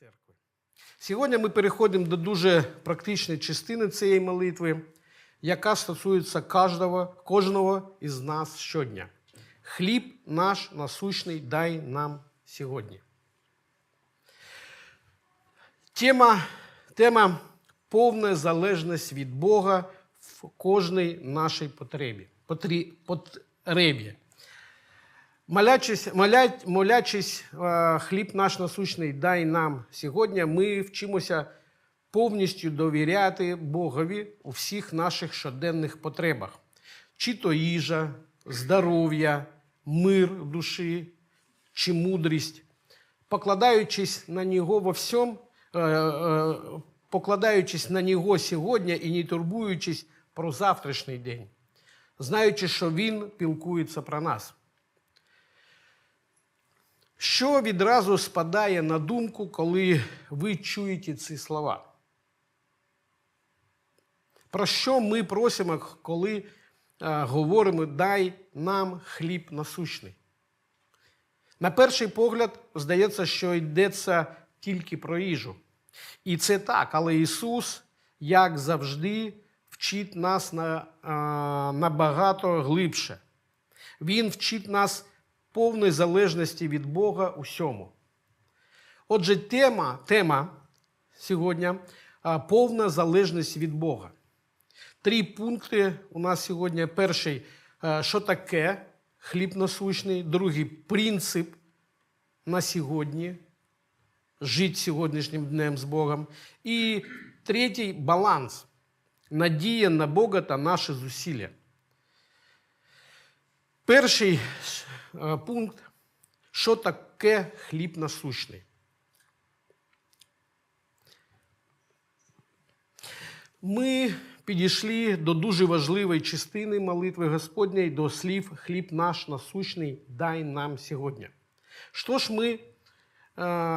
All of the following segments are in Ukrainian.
церкви. Сьогодні ми переходимо до дуже практичної частини цієї молитви, яка стосується кожного, кожного із нас щодня. Хліб наш насущний дай нам сьогодні. Тема, тема повна залежність від Бога в кожній нашій потребі. Потребі. Молячись, молять, молячись е, хліб наш насущний дай нам сьогодні, ми вчимося повністю довіряти Богові у всіх наших щоденних потребах. Чи то їжа, здоров'я, мир душі, чи мудрість, покладаючись на нього во всьому, е, е, покладаючись на нього сьогодні і не турбуючись про завтрашній день, знаючи, що Він пілкується про нас. Що відразу спадає на думку, коли ви чуєте ці слова? Про що ми просимо, коли е, говоримо дай нам хліб насущний? На перший погляд, здається, що йдеться тільки про їжу. І це так, але Ісус, як завжди, вчить нас на, е, набагато глибше. Він вчить нас повної залежності від Бога усьому. Отже, тема, тема сьогодні повна залежність від Бога. Три пункти у нас сьогодні. Перший, що таке хліб насущний, другий принцип на сьогодні, жити сьогоднішнім днем з Богом. І третій баланс, надія на Бога та наші зусилля. Перший пункт, що таке хліб насущний. Ми підійшли до дуже важливої частини молитви Господньої, до слів хліб наш насущний дай нам сьогодні. Що ж ми е,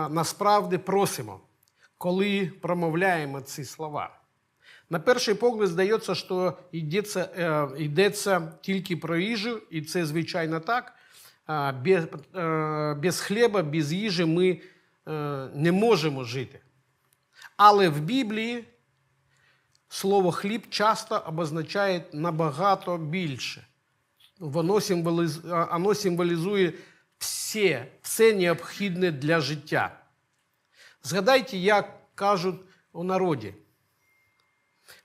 насправді просимо, коли промовляємо ці слова? На перший погляд здається, що йдеться, е, йдеться тільки про їжу, і це звичайно так. Без, без хліба, без їжі ми е, не можемо жити. Але в Біблії слово хліб часто обозначає набагато більше. Воно символізує, воно символізує все, все необхідне для життя. Згадайте, як кажуть у народі.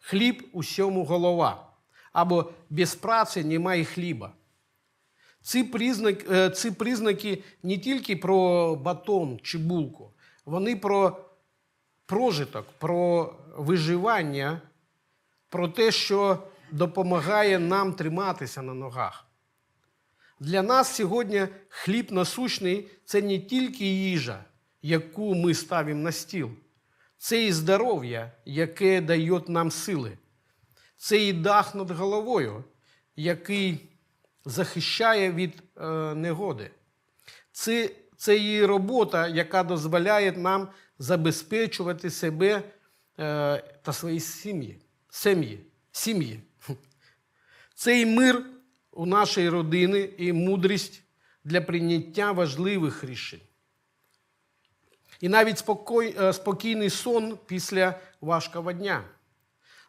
Хліб усьому голова. Або без праці немає хліба. Ці, признак, е, ці признаки не тільки про батон чи булку, вони про прожиток, про виживання, про те, що допомагає нам триматися на ногах. Для нас сьогодні хліб насущний це не тільки їжа, яку ми ставимо на стіл. Це і здоров'я, яке дає нам сили. Це і дах над головою, який захищає від е, негоди. Це, це і робота, яка дозволяє нам забезпечувати себе е, та свої сім'ї. Сім'ї. Сім'ї. Це і мир у нашій родині, і мудрість для прийняття важливих рішень. І навіть спокій, е, спокійний сон після важкого дня.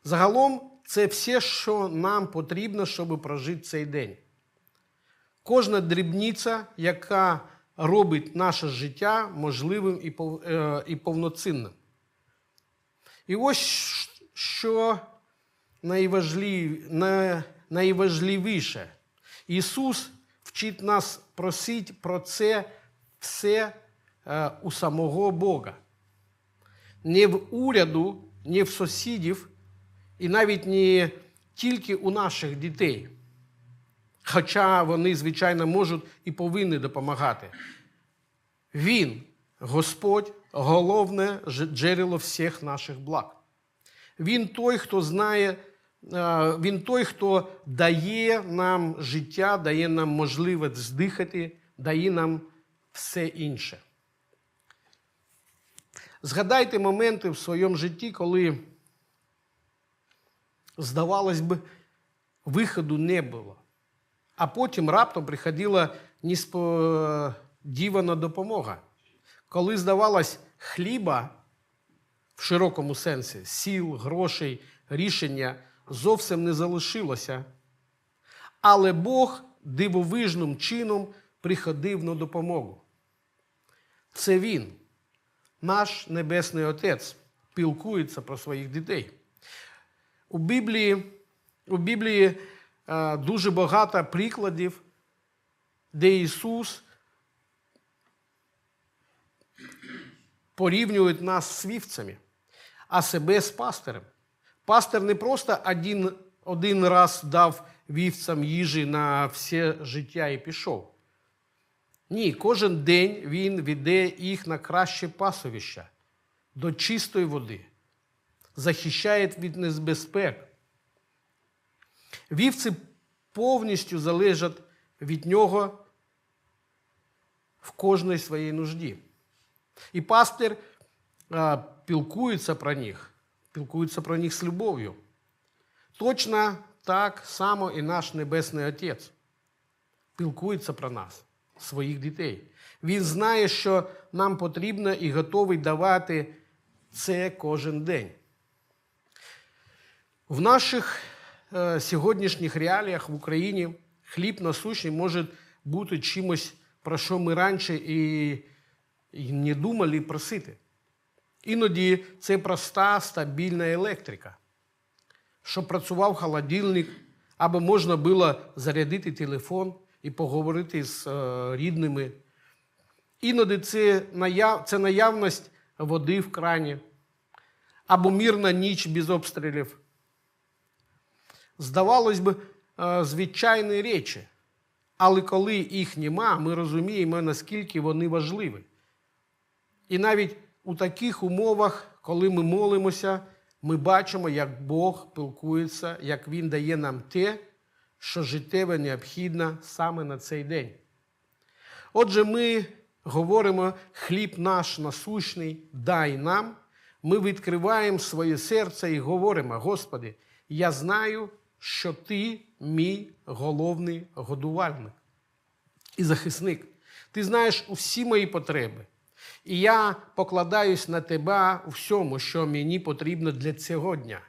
Загалом, це все, що нам потрібно, щоб прожити цей день. Кожна дрібниця, яка робить наше життя можливим і е, повноцінним. І ось що найважливіше. Ісус вчить нас просити про це все е, у самого Бога. Не в уряду, не в сусідів, і навіть не тільки у наших дітей. Хоча вони, звичайно, можуть і повинні допомагати. Він, Господь, головне джерело всіх наших благ. Він той, хто знає, е, він той, хто дає нам життя, дає нам можливість здихати, дає нам все інше. Згадайте моменти в своєму житті, коли, здавалось би, виходу не було. А потім раптом приходила несподівана допомога. Коли здавалось, хліба в широкому сенсі, сіл, грошей, рішення зовсім не залишилося. Але Бог дивовижним чином приходив на допомогу. Це Він, наш Небесний Отець, пілкується про своїх дітей. У Біблії, у Біблії дуже багато прикладів, де Ісус порівнює нас з вівцями, а себе з пастирем. Пастир не просто один, один раз дав вівцям їжі на все життя і пішов. Ні, кожен день він веде їх на краще пасовище, до чистої води, захищає від небезпек. Вівці повністю залежать від нього в кожній своїй нужді. І пастир а, пілкується про них, пілкується про них з любов'ю. Точно так само і наш Небесний Отець пілкується про нас, своїх дітей. Він знає, що нам потрібно і готовий давати це кожен день. В наших сьогоднішніх реаліях в Україні хліб насущний може бути чимось, про що ми раніше і, і не думали просити. Іноді це проста стабільна електрика, щоб працював холодильник, або можна було зарядити телефон і поговорити з е, рідними. Іноді це, наяв, це наявність води в крані, або мирна ніч без обстрілів. Здавалось би, е, звичайні речі, але коли їх нема, ми розуміємо, наскільки вони важливі. І навіть у таких умовах, коли ми молимося, ми бачимо, як Бог пилкується, як Він дає нам те, що життєво необхідно саме на цей день. Отже, ми говоримо, хліб наш насущний, дай нам. Ми відкриваємо своє серце і говоримо, Господи, я знаю, що Ти мій головний годувальник і захисник. Ти знаєш усі мої потреби. І я покладаюсь на тебе у всьому, що мені потрібно для цього дня.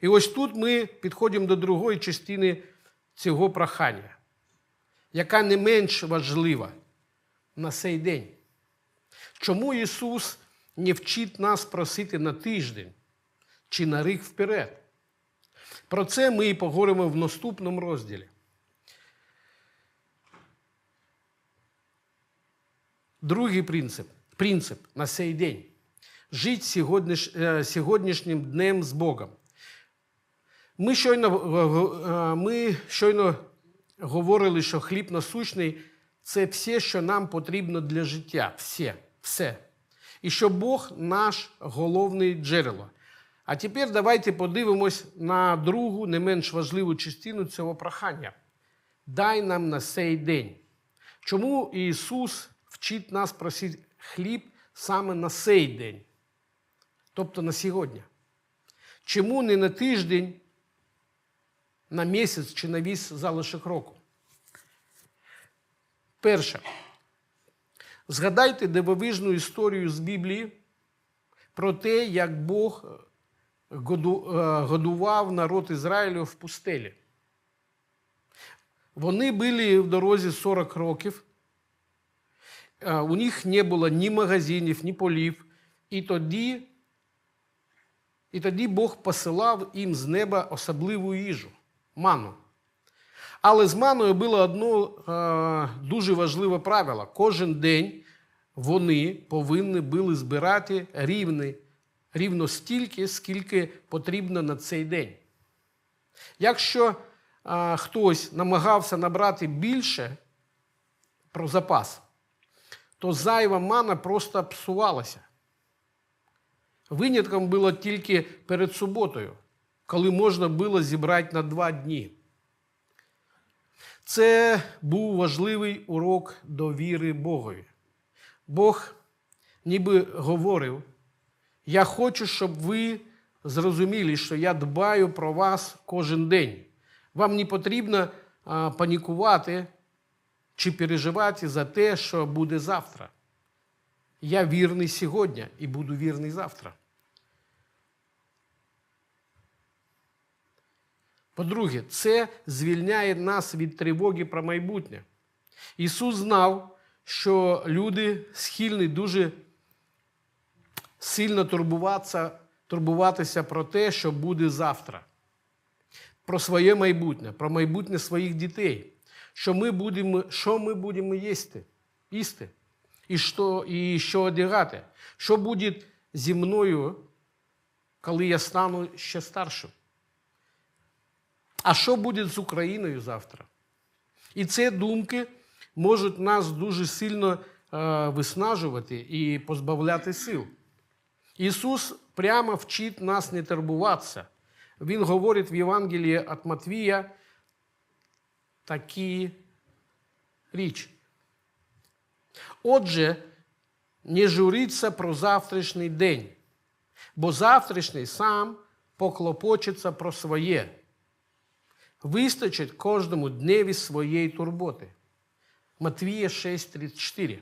І ось тут ми підходимо до другої частини цього прохання, яка не менш важлива на цей день. Чому Ісус не вчить нас просити на тиждень чи на рік вперед? Про це ми і поговоримо в наступному розділі. Другий принцип принцип на цей день жити сьогодніш, сьогоднішнім днем з Богом. Ми щойно, ми щойно говорили, що хліб насущний це все, що нам потрібно для життя. Все, все. І що Бог наш головний джерело. А тепер давайте подивимось на другу, не менш важливу частину цього прохання. Дай нам на цей день. Чому Ісус вчить нас просити хліб саме на цей день, тобто на сьогодні? Чому не на тиждень, на місяць чи на весь залишок року? Перше. Згадайте дивовижну історію з Біблії про те, як Бог годував народ Ізраїлю в пустелі. Вони були в дорозі 40 років. У них не було ні магазинів, ні полів. І тоді і тоді Бог посилав їм з неба особливу їжу ману. Але з маною було одно е, дуже важливе правило. Кожен день вони повинні були збирати рівні, рівно стільки, скільки потрібно на цей день. Якщо е, хтось намагався набрати більше про запас, то зайва мана просто псувалася. Винятком було тільки перед суботою, коли можна було зібрати на два дні. Це був важливий урок довіри Богові. Бог ніби говорив: я хочу, щоб ви зрозуміли, що я дбаю про вас кожен день. Вам не потрібно панікувати чи переживати за те, що буде завтра. Я вірний сьогодні і буду вірний завтра. По-друге, це звільняє нас від тривоги про майбутнє. Ісус знав, що люди схильні дуже сильно турбуватися, турбуватися про те, що буде завтра, про своє майбутнє, про майбутнє своїх дітей, що ми будемо, що ми будемо їсти, їсти, і що, і що одягати, що буде зі мною, коли я стану ще старшим. А що буде з Україною завтра? І ці думки можуть нас дуже сильно е, виснажувати і позбавляти сил. Ісус прямо вчить нас не турбуватися. Він говорить в Євангелії від Матвія такі річ. Отже, не журіться про завтрашній день, бо завтрашній сам поклопочеться про своє. Вистачить кожному дневі своєї турботи. Матвія 6,34.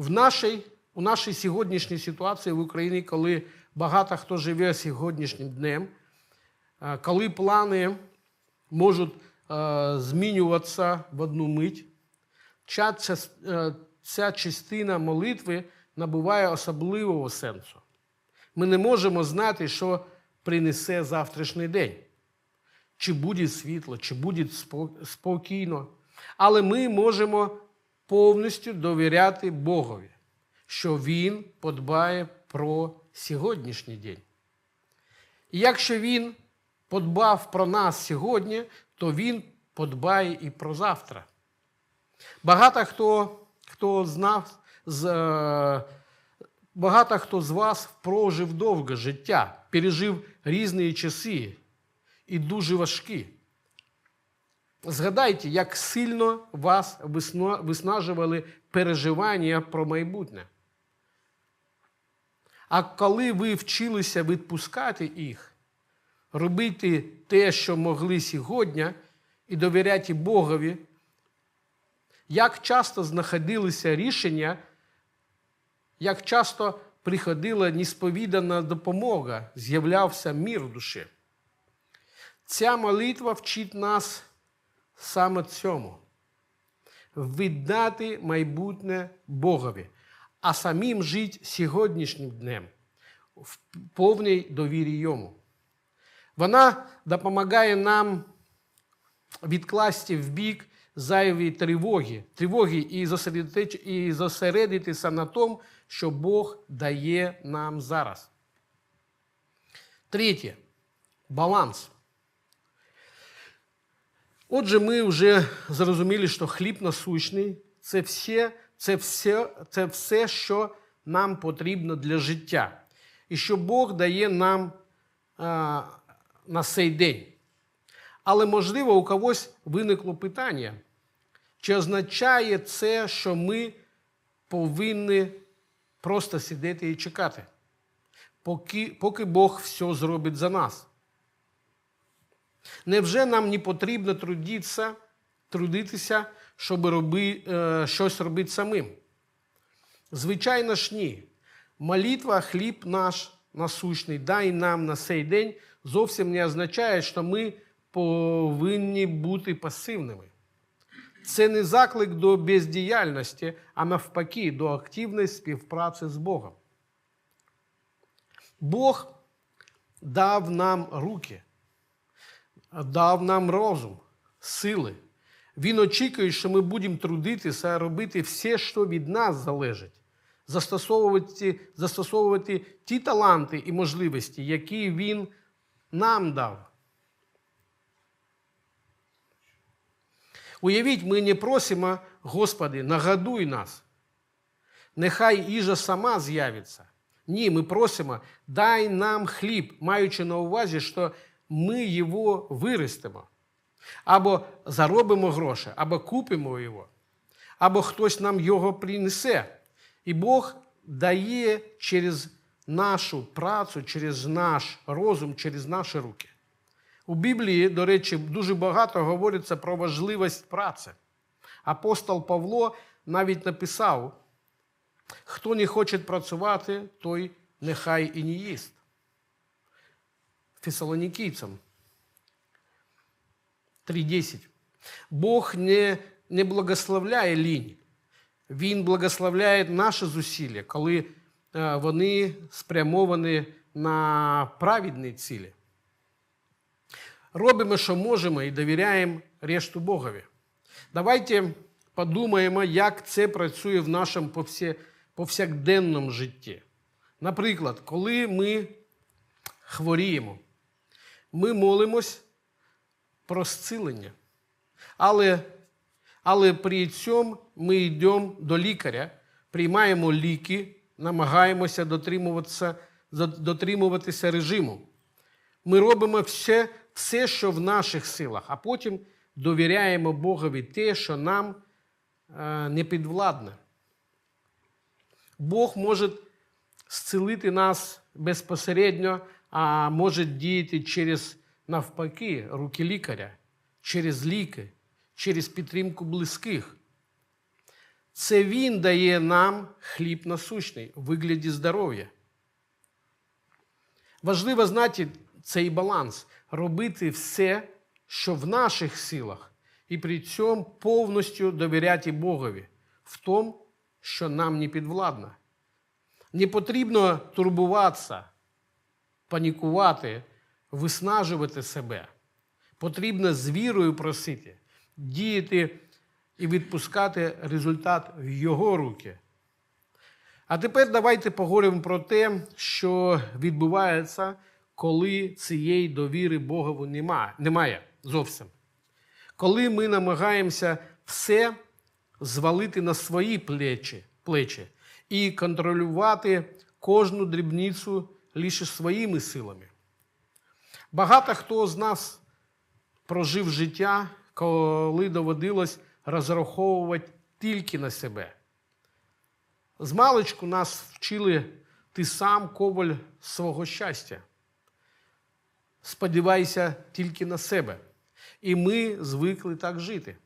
В нашій, у нашій сьогоднішній ситуації в Україні, коли багато хто живе сьогоднішнім днем, е, коли плани можуть е, змінюватися в одну мить, ця, е, ця частина молитви набуває особливого сенсу. Ми не можемо знати, що принесе завтрашній день. Чи буде світло, чи буде спокійно. Але ми можемо повністю довіряти Богові, що Він подбає про сьогоднішній день. І якщо Він подбав про нас сьогодні, то Він подбає і про завтра. Багато хто хто знав, багато хто з вас прожив довге життя, пережив різні часи і дуже важкі. Згадайте, як сильно вас виснажували переживання про майбутнє. А коли ви вчилися відпускати їх, робити те, що могли сьогодні, і довіряти Богові, як часто знаходилися рішення, як часто приходила несповідана допомога, з'являвся мір в душі. Ця молитва вчить нас саме цьому. Віддати майбутнє Богові, а самим жити сьогоднішнім днем в повній довірі йому. Вона допомагає нам відкласти в бік зайві тривоги, тривоги і зосередитися на тому, що Бог дає нам зараз. Третє баланс. Отже, ми вже зрозуміли, що хліб насущний це все, це все, це все, що нам потрібно для життя. І що Бог дає нам а, на цей день. Але, можливо, у когось виникло питання, чи означає це, що ми повинні просто сидіти і чекати, поки, поки Бог все зробить за нас. Невже нам не потрібно трудитися, трудитися, щоб роби, е, щось робити самим? Звичайно ж, ні. Молитва, хліб наш насущний, дай нам на цей день зовсім не означає, що ми повинні бути пасивними. Це не заклик до бездіяльності, а навпаки, до активної співпраці з Богом. Бог дав нам руки дав нам розум, сили. Він очікує, що ми будемо трудитися, робити все, що від нас залежить, застосовувати, застосовувати ті таланти і можливості, які Він нам дав. Уявіть, ми не просимо, Господи, нагадуй нас. Нехай їжа сама з'явиться. Ні, ми просимо, дай нам хліб, маючи на увазі, що ми його виростемо. Або заробимо гроші, або купимо його, або хтось нам його принесе. І Бог дає через нашу працю, через наш розум, через наші руки. У Біблії, до речі, дуже багато говориться про важливість праці. Апостол Павло навіть написав: хто не хоче працювати, той нехай і не їсть. Фесалонікійцям 3.10. Бог не, не благословляє лінь. Він благословляє наші зусилля, коли е, вони спрямовані на праведні цілі. Робимо, що можемо, і довіряємо решту Богові. Давайте подумаємо, як це працює в нашому повсякденному житті. Наприклад, коли ми хворіємо, ми молимось про зцілення. Але, але при цьому ми йдемо до лікаря, приймаємо ліки, намагаємося дотримуватися, дотримуватися режиму. Ми робимо все, все, що в наших силах, а потім довіряємо Богові те, що нам е, не підвладне. Бог може зцілити нас безпосередньо, а може діяти через навпаки руки лікаря, через ліки, через підтримку близьких. Це Він дає нам хліб насущний у вигляді здоров'я. Важливо знати цей баланс, робити все, що в наших силах, і при цьому повністю довіряти Богові в тому, що нам не підвладно. Не потрібно турбуватися, панікувати, виснажувати себе. Потрібно з вірою просити, діяти і відпускати результат в його руки. А тепер давайте поговоримо про те, що відбувається, коли цієї довіри Богову немає, немає зовсім. Коли ми намагаємося все звалити на свої плечі, плечі і контролювати кожну дрібницю лише своїми силами. Багато хто з нас прожив життя, коли доводилось розраховувати тільки на себе. З маличку нас вчили ти сам коваль свого щастя. Сподівайся тільки на себе. І ми звикли так жити.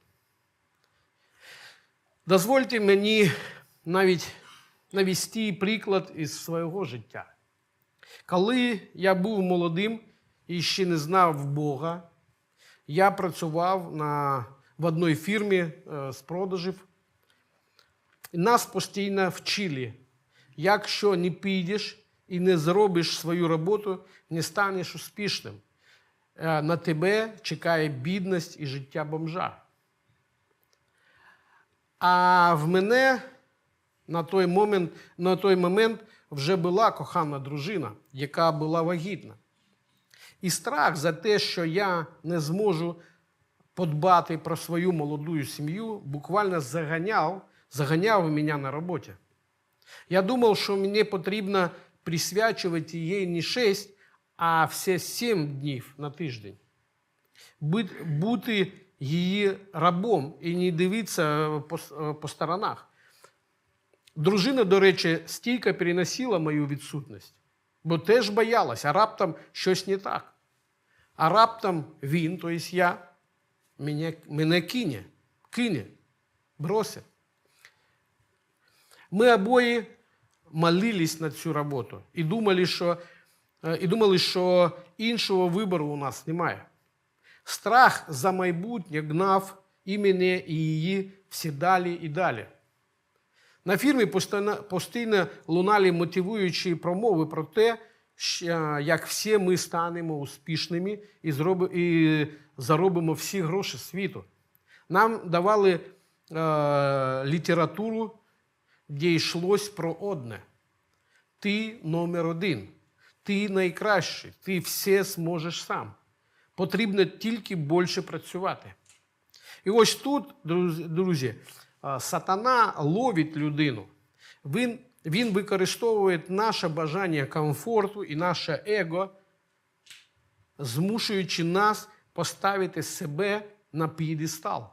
Дозвольте мені навіть навести приклад із свого життя. Коли я був молодим і ще не знав Бога, я працював на, в одній фірмі е, з продажів. Нас постійно вчили, якщо не підеш і не зробиш свою роботу, не станеш успішним. Е, На тебе чекає бідність і життя бомжа. А в мене на той момент, на той момент вже була кохана дружина, яка була вагітна. І страх за те, що я не зможу подбати про свою молоду сім'ю, буквально заганяв, заганяв мене на роботі. Я думав, що мені потрібно присвячувати їй не 6, а все 7 днів на тиждень. Бути її рабом і не дивитися по, по сторонах. Дружина, до речі, стійко переносила мою відсутність, бо теж боялася, а раптом щось не так. А раптом він, тобто я, мене, мене кине, кине, бросить. Ми обоє молились на цю роботу і думали, що, і думали, що іншого вибору у нас немає. Страх за майбутнє гнав і мене, і її всі далі і далі. На фірмі постійно, лунали мотивуючі промови про те, що, як всі ми станемо успішними і, і заробимо всі гроші світу. Нам давали е, літературу, де йшлось про одне. Ти номер один, ти найкращий, ти все зможеш сам. Потрібно тільки більше працювати. І ось тут, друзі, сатана ловить людину. Він він використовує наше бажання комфорту і наше его, змушуючи нас поставити себе на п'єдестал.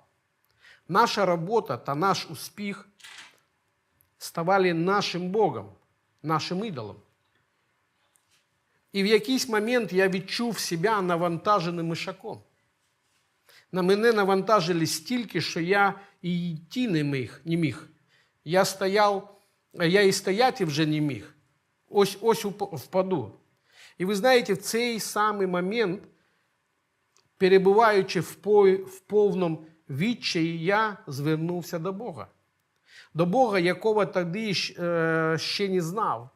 Наша робота та наш успіх ставали нашим Богом, нашим ідолом. І в якийсь момент я відчув себе навантаженим мишаком. На мене навантажили стільки, що я і йти не міг. Не міг. Я стояв, я і стояти вже не міг. Ось ось впаду. І ви знаєте, в цей самий момент, перебуваючи в, по, в повному відчаї, я звернувся до Бога. До Бога, якого тоді е, ще не знав,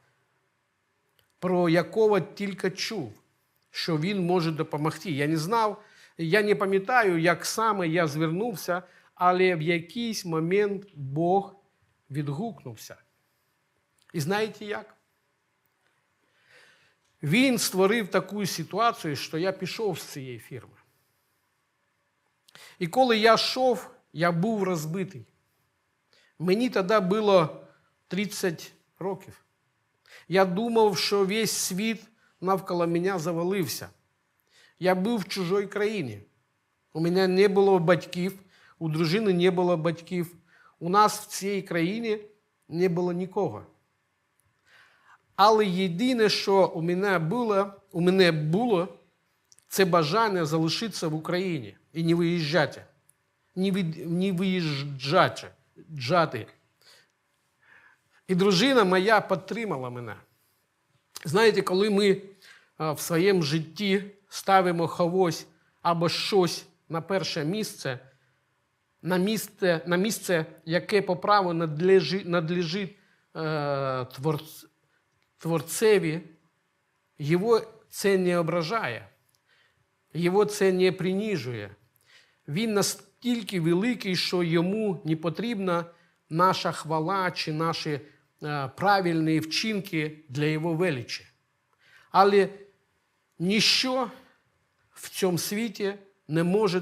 про якого тільки чув, що Він може допомогти. Я не знав, я не пам'ятаю, як саме я звернувся, але в якийсь момент Бог відгукнувся. І знаєте як? Він створив таку ситуацію, що я пішов з цієї фірми. І коли я йшов, я був розбитий. Мені тоді було 30 років. Я думав, що весь світ навколо мене завалився. Я був в чужій країні. У мене не було батьків, у дружини не було батьків. У нас в цій країні не було нікого. Але єдине, що у мене було, у мене було, це бажання залишитися в Україні і не виїжджати. Не, від, не виїжджати. Джати. І дружина моя підтримала мене. Знаєте, коли ми в своєму житті ставимо когось або щось на перше місце, на місце, на місце яке по праву надлежить, надлежить е, творц- Творцеві, його це не ображає, його це не принижує. Він настільки великий, що йому не потрібна наша хвала чи наші е, правильні вчинки для його величі. Але ніщо в цьому світі не може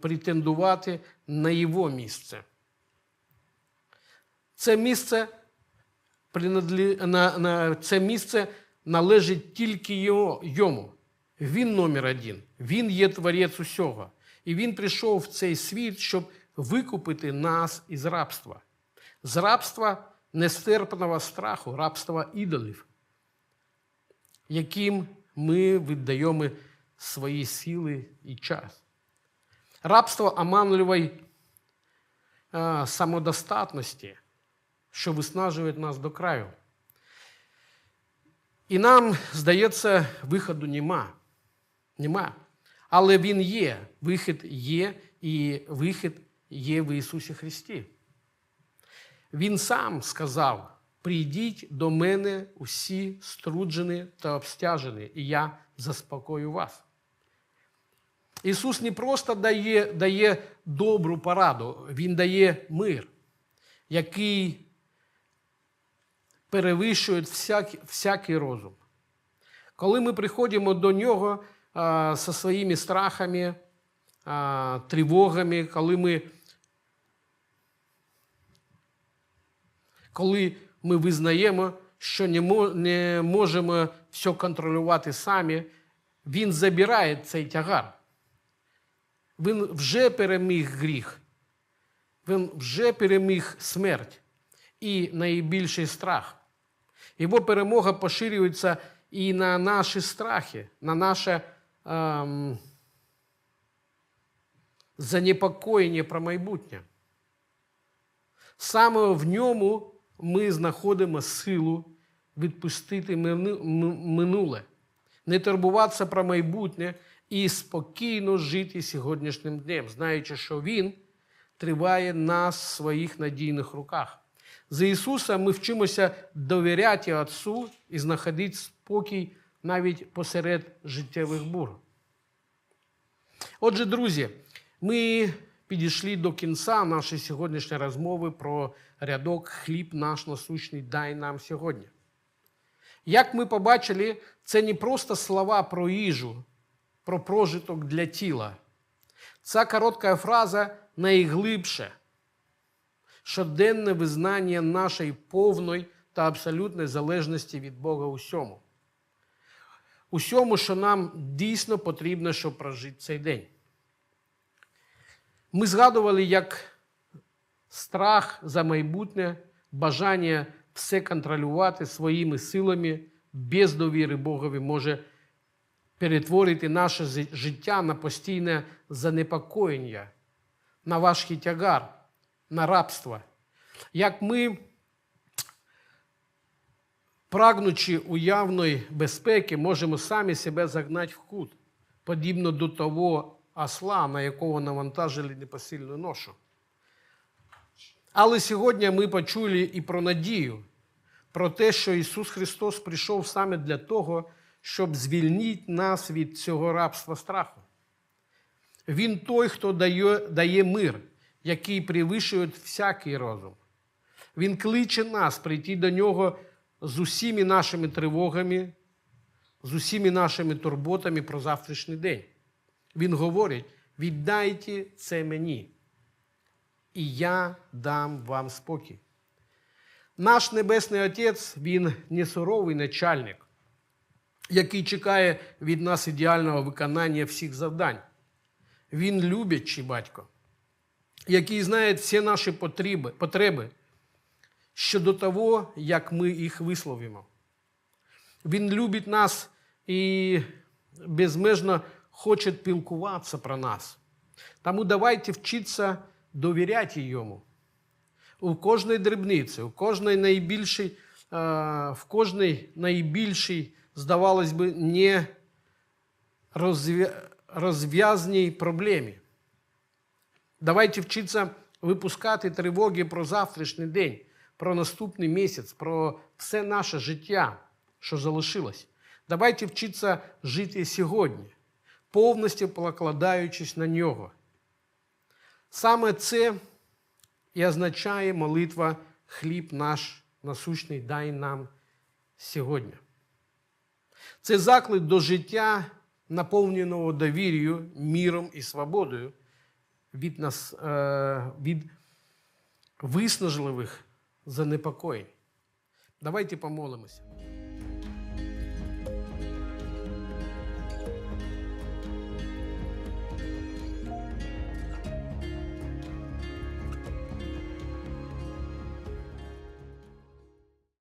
претендувати на його місце. Це місце на, на це місце належить тільки його, йому. Він номер один. Він є творець усього. І він прийшов в цей світ, щоб викупити нас із рабства. З рабства нестерпного страху, рабства ідолів, яким ми віддаємо свої сили і час. Рабство оманливої е, самодостатності, що виснажує нас до краю. І нам, здається, виходу нема. Нема. Але він є. Вихід є, і вихід є в Ісусі Христі. Він сам сказав: прийдіть до мене усі струджені та обстяжені, і я заспокою вас. Ісус не просто дає, дає добру пораду, Він дає мир, який перевищує всякий, всякий розум. Коли ми приходимо до нього а, зі своїми страхами, а, тривогами, коли ми, коли ми визнаємо, що не, можемо все контролювати самі, він забирає цей тягар. Він вже переміг гріх, він вже переміг смерть і найбільший страх. Його перемога поширюється і на наші страхи, на наше ем, занепокоєння про майбутнє. Саме в ньому ми знаходимо силу відпустити минуле, не турбуватися про майбутнє і спокійно жити сьогоднішнім днем, знаючи, що Він триває нас в своїх надійних руках. За Ісуса ми вчимося довіряти Отцу і знаходити спокій навіть посеред життєвих бур. Отже, друзі, ми підійшли до кінця нашої сьогоднішньої розмови про рядок хліб наш насущний дай нам сьогодні. Як ми побачили, це не просто слова про їжу, про прожиток для тіла. Ця коротка фраза найглибше щоденне визнання нашої повної та абсолютної залежності від Бога усьому. Усьому, що нам дійсно потрібно, щоб прожити цей день. Ми згадували, як страх за майбутнє, бажання все контролювати своїми силами без довіри Богові може перетворити наше життя на постійне занепокоєння, на важкий тягар, на рабство. Як ми, прагнучи уявної безпеки, можемо самі себе загнати в кут, подібно до того осла, на якого навантажили непосильну ношу. Але сьогодні ми почули і про надію, про те, що Ісус Христос прийшов саме для того, щоб звільнити нас від цього рабства страху. Він той, хто дає, дає мир, який перевищує всякий розум. Він кличе нас прийти до нього з усіми нашими тривогами, з усіми нашими турботами про завтрашній день. Він говорить: віддайте це мені, і я дам вам спокій. Наш Небесний Отець, Він не суровий начальник, який чекає від нас ідеального виконання всіх завдань. Він любячий батько, який знає всі наші потреби, потреби щодо того, як ми їх висловимо. Він любить нас і безмежно хоче спілкуватися про нас. Тому давайте вчитися довіряти йому. У кожній дрібниці, у кожній найбільшій, в кожній найбільшій, здавалось би, не розв'я- розв'язній проблемі. Давайте вчитися випускати тривоги про завтрашній день, про наступний місяць, про все наше життя, що залишилось. Давайте вчитися жити сьогодні, повністю покладаючись на нього. Саме це і означає молитва хліб наш насущний дай нам сьогодні. Це заклик до життя, наповненого довір'ю, міром і свободою від, нас, е, від виснажливих занепокоєнь. Давайте помолимося.